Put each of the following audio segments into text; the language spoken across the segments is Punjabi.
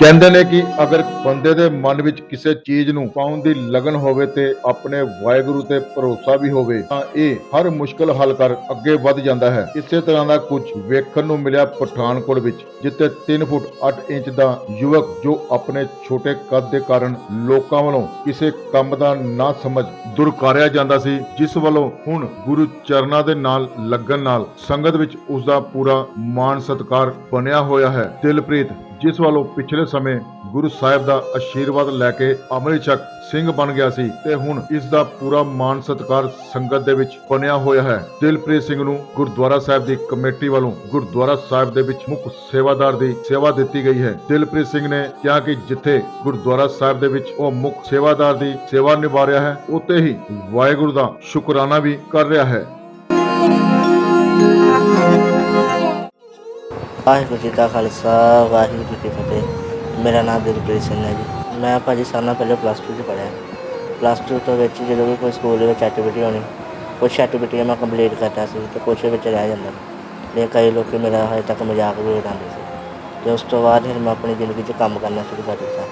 ਕਹਿੰਦੇ ਨੇ ਕਿ ਅਗਰ ਬੰਦੇ ਦੇ ਮਨ ਵਿੱਚ ਕਿਸੇ ਚੀਜ਼ ਨੂੰ ਪਾਉਣ ਦੀ ਲਗਨ ਹੋਵੇ ਤੇ ਆਪਣੇ ਵਾਹਿਗੁਰੂ ਤੇ ਭਰੋਸਾ ਵੀ ਹੋਵੇ, ਤਾਂ ਇਹ ਹਰ ਮੁਸ਼ਕਲ ਹੱਲ ਕਰ ਅੱਗੇ ਵੱਧ ਜਾਂਦਾ ਹੈ। ਇਸੇ ਤਰ੍ਹਾਂ ਦਾ ਕੁਝ ਵੇਖਣ ਨੂੰ ਮਿਲਿਆ ਪਠਾਨਕੋਟ ਵਿੱਚ, ਜਿੱਥੇ 3 ਫੁੱਟ 8 ਇੰਚ ਦਾ ਯੁਵਕ ਜੋ ਆਪਣੇ ਛੋਟੇ ਕੱਦ ਦੇ ਕਾਰਨ ਲੋਕਾਂ ਵੱਲੋਂ ਕਿਸੇ ਕੰਮ ਦਾ ਨਾ ਸਮਝ ਦੁਰਕਾਰਿਆ ਜਾਂਦਾ ਸੀ, ਜਿਸ ਵੱਲੋਂ ਹੁਣ ਗੁਰੂ ਚਰਨਾਂ ਦੇ ਨਾਲ ਲੱਗਣ ਨਾਲ ਸੰਗਤ ਵਿੱਚ ਉਸ ਦਾ ਪੂਰਾ ਮਾਣ ਸਤਿਕਾਰ ਬਣਿਆ ਹੋਇਆ ਹੈ। ਦਿਲਪ੍ਰੀਤ ਜਿਸ ਵੱਲੋਂ ਪਿਛਲੇ ਸਮੇਂ ਗੁਰੂ ਸਾਹਿਬ ਦਾ ਆਸ਼ੀਰਵਾਦ ਲੈ ਕੇ ਅੰਮ੍ਰਿਤ ਛਕ ਸਿੰਘ ਬਣ ਗਿਆ ਸੀ ਤੇ ਹੁਣ ਇਸ ਦਾ ਪੂਰਾ ਮਾਣ ਸਤਿਕਾਰ ਸੰਗਤ ਦੇ ਵਿੱਚ ਬਣਿਆ ਹੋਇਆ ਹੈ। ਦਿਲਪ੍ਰੀਤ ਸਿੰਘ ਨੂੰ ਗੁਰਦੁਆਰਾ ਸਾਹਿਬ ਦੀ ਕਮੇਟੀ ਵੱਲੋਂ ਗੁਰਦੁਆਰਾ ਸਾਹਿਬ ਦੇ ਵਿੱਚ ਮੁੱਖ ਸੇਵਾਦਾਰ ਦੀ ਸੇਵਾ ਦਿੱਤੀ ਗਈ ਹੈ। ਦਿਲਪ੍ਰੀਤ ਸਿੰਘ ਨੇ ਕਿਹਾ ਕਿ ਜਿੱਥੇ ਗੁਰਦੁਆਰਾ ਸਾਹਿਬ ਦੇ ਵਿੱਚ ਉਹ ਮੁੱਖ ਸੇਵਾਦਾਰ ਦੀ ਸੇਵਾ ਨਿਭਾ ਰਿਹਾ ਹੈ, ਉੱਥੇ ਹੀ ਵਾਹਿਗੁਰੂ ਦਾ ਸ਼ੁਕਰਾਨਾ ਵੀ ਕਰ ਰਿਹਾ ਹੈ। ਵਾਹਿਗੁਰੂ ਜੀ ਕਾ ਖਾਲਸਾ, ਵਾਹਿਗੁਰੂ ਜੀ ਕੀ ਫਤਿਹ। ਮੇਰਾ ਨਾਮ ਦਿਲਪ੍ਰੀਤ ਸਿੰਘ ਹੈ ਜੀ। ਮੈਂ ਭਾਜੀ ਸਾਲ ਨਾਲ ਪਹਿਲੇ ਪਲੱਸ 2 ਚ ਪੜ੍ਹਿਆ। ਪਲੱਸ 2 ਤੋਂ ਵਿੱਚ ਜਦੋਂ ਵੀ ਕੋਈ ਸਕੂਲ ਦੇ ਵਿੱਚ ਐਕਟੀਵਿਟੀ ਹੋਣੀ, ਕੁਛ ਐਕਟੀਵਿਟੀਆਂ ਮੈਂ ਕੰਪਲੀਟ ਕਰਦਾ ਸੀ ਤੇ ਕੁਛ ਵਿੱਚ ਰਹਿ ਜਾਂਦਾ ਸੀ। ਕਈ ਲੋਕ ਮੇਰਾ ਹਜੇ ਤੱਕ ਮਜ਼ਾਕ ਵੀ ਉਡਾਉਂਦੇ ਸੀ। ਤੇ ਉਸ ਤੋਂ ਬਾਅਦ ਫਿਰ ਮੈਂ ਆਪਣੀ ਜ਼ਿੰਦਗੀ 'ਚ ਕੰਮ ਕਰਨਾ ਸ਼ੁਰੂ ਕਰ ਦਿੱਤਾ।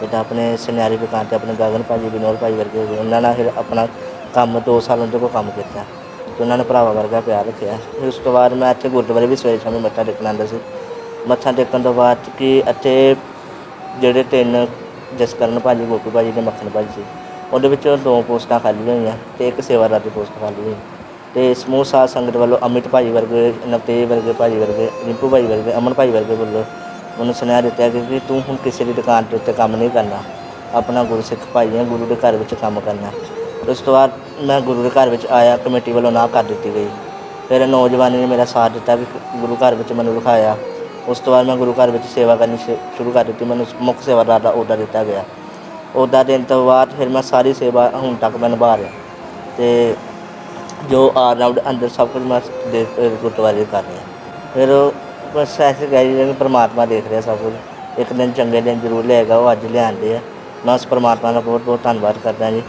ਜਿੱਦਾਂ ਆਪਣੇ ਸੁਨਿਆਰੀ ਦੁਕਾਨ ਤੇ ਆਪਣੇ ਗਗਨ ਭਾਜੀ, ਵਿਨੋਦ ਭਾਜੀ ਵਰਗੇ ਹੋ ਗਏ ਉਹਨਾਂ ਨਾਲ ਫਿਰ ਆਪਣਾ ਕੰਮ 2 ਸਾਲ ਉਹਨਾਂ ਕੋਲ ਕੰਮ ਕੀਤਾ। ਤੇ ਉਹਨਾਂ ਨੇ ਭਰਾਵਾਂ ਵਰਗਾ ਪਿਆਰ ਰੱਖਿਆ। ਫਿਰ ਉਸ ਤੋਂ ਬਾਅਦ ਮੈਂ ਇੱਥੇ ਗੁਰਦੁਆਰੇ ਵੀ ਸਵੇਰੇ ਸ਼ਾਮੀ ਮੱਥਾ ਟੇਕਣ ਆਉਂਦਾ ਸੀ। ਮੱਥਾ ਟੇਕਣ ਤੋਂ ਬਾਅਦ ਕਿ ਇੱਥੇ ਜਿਹੜੇ ਤਿੰਨ ਜਸਕਰਨ ਭਾਜੀ, ਗੋਪੀ ਭਾਜੀ ਤੇ ਮੱਖਣ ਭਾਜੀ ਸੀ, ਉਹਦੇ ਵਿੱਚੋਂ ਦੋ ਪੋਸਟਾਂ ਖਾਲੀ ਹੋਈਆਂ ਤੇ ਇੱਕ ਸੇਵਾਦਾਰ ਦੀ ਪੋਸਟ ਖਾਲੀ ਹੋਈ। ਤੇ ਸਮੂਹ ਸਾਧ ਸੰਗਤ ਵੱਲੋਂ ਅਮਿਤ ਭਾਜੀ ਵਰਗੇ, ਨਵਤੇਜ ਵਰਗੇ ਭਾਜੀ ਵਰਗੇ, ਰਿੰਪੂ ਭਾਜੀ ਵਰਗੇ, ਅਮਨ ਭਾਜੀ ਵਰਗੇ ਵੱਲੋਂ ਉਹਨੂੰ ਸੁਨੇਹਾ ਦਿੱਤਾ ਕਿ ਕਿ ਤੂੰ ਹੁਣ ਕਿਸੇ ਦੀ ਦੁਕਾਨ ਦੇ ਉੱਤੇ ਕੰਮ ਨਹੀਂ ਕਰਨਾ। ਆਪਣਾ ਗੁਰਸਿੱਖ ਭਾਈ ਹੈ, ਗੁਰੂ ਦੇ ਘਰ ਵਿੱਚ ਕੰਮ ਕਰਨਾ। ਉਸ ਤੋਂ ਬਾਅਦ ਮੈਂ ਗੁਰੂ ਦੇ ਘਰ ਵਿੱਚ ਆਇਆ, ਕਮੇਟੀ ਵੱਲੋਂ ਨਾ ਕਰ ਦਿੱਤੀ ਗਈ। ਫਿਰ ਨੌਜਵਾਨੀ ਨੇ ਮੇਰਾ ਸਾਥ ਦਿੱਤਾ ਵੀ ਗੁਰੂ ਘਰ ਵਿੱਚ ਮੈਨੂੰ ਰਖਾਇਆ। ਉਸ ਤੋਂ ਬਾਅਦ ਮੈਂ ਗੁਰੂ ਘਰ ਵਿੱਚ ਸੇਵਾ ਕਰਨੀ ਸ਼ੁ- ਸ਼ੁਰੂ ਕਰ ਦਿੱਤੀ। ਮੈਨੂੰ ਮੁੱਖ ਸੇਵਾਦਾਰ ਦਾ ਅਹੁਦਾ ਦਿੱਤਾ ਗਿਆ। ਅਹੁਦਾ ਦੇਣ ਤੋਂ ਬਾਅਦ ਫਿਰ ਮੈਂ ਸਾਰੀ ਸੇਵਾ ਹੁਣ ਤੱਕ ਮੈਂ ਨਿਭਾ ਰਿਹਾ। ਤੇ ਜੋ ਆਲ ਰਾਊਂਡ ਅੰਦਰ ਸਭ ਕੁਝ ਮੈਂ ਦੇ, ਗੁਰਦੁਆਰੇ ਕਰ ਰਿਹਾ। ਫਿਰ ਬਸ ਐਸੇ ਗਈ ਜਿਵੇਂ ਪਰਮਾਤਮਾ ਦੇਖ ਰਿਹਾ ਸਭ ਕੁਝ। ਇੱਕ ਦਿਨ ਚੰਗੇ ਦਿਨ ਜ਼ਰੂਰ ਲਿਆਏਗਾ ਉਹ ਅੱਜ ਲਿਆਂਦੇ ਆ। ਮੈਂ ਉਸ ਪਰਮਾਤਮਾ ਦਾ ਬਹੁਤ ਬਹੁਤ ਧੰਨਵਾਦ ਕਰਦਾ ਜੀ।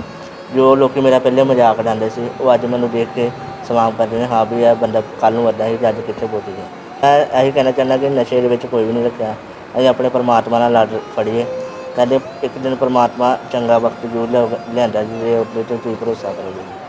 ਜੋ ਲੋਕੀ ਮੇਰਾ ਪਹਿਲੇ ਮਜ਼ਾਕ ਉਡਾਉਂਦੇ ਸੀ, ਉਹ ਅੱਜ ਮੈਨੂੰ ਦੇਖ ਕੇ ਸਲਾਮ ਕਰਦੇ ਨੇ, ਹਾਂ ਵੀ ਇਹ ਬੰਦਾ ਕੱਲ ਨੂੰ ਵੱਡਾ ਸੀ ਤੇ ਅੱਜ ਕਿੱਥੇ ਪਹੁੰਚ ਗਿਆ। ਮੈਂ ਇਹੀ ਕਹਿਣਾ ਚਾਹੁੰਦਾ ਕਿ ਨਸ਼ੇ ਦੇ ਵਿੱਚ ਕੋਈ ਵੀ ਨਹੀਂ ਰੱਖਿਆ। ਅਸੀਂ ਆਪਣੇ ਪਰਮਾਤਮਾ ਨਾਲ ਲੜ ਫੜੀਏ। ਕਹਿੰਦੇ ਇੱਕ ਦਿਨ ਪਰਮਾਤਮਾ ਚੰਗਾ ਵਕਤ ਜ਼ਰੂਰ ਲਿਆਊਗਾ- ਲਿਆਂਦਾ ਜੀ ਉਹਦੇ ਤੇ ਤੁਸੀਂ ਭਰੋਸਾ ਕਰੋ ਜੀ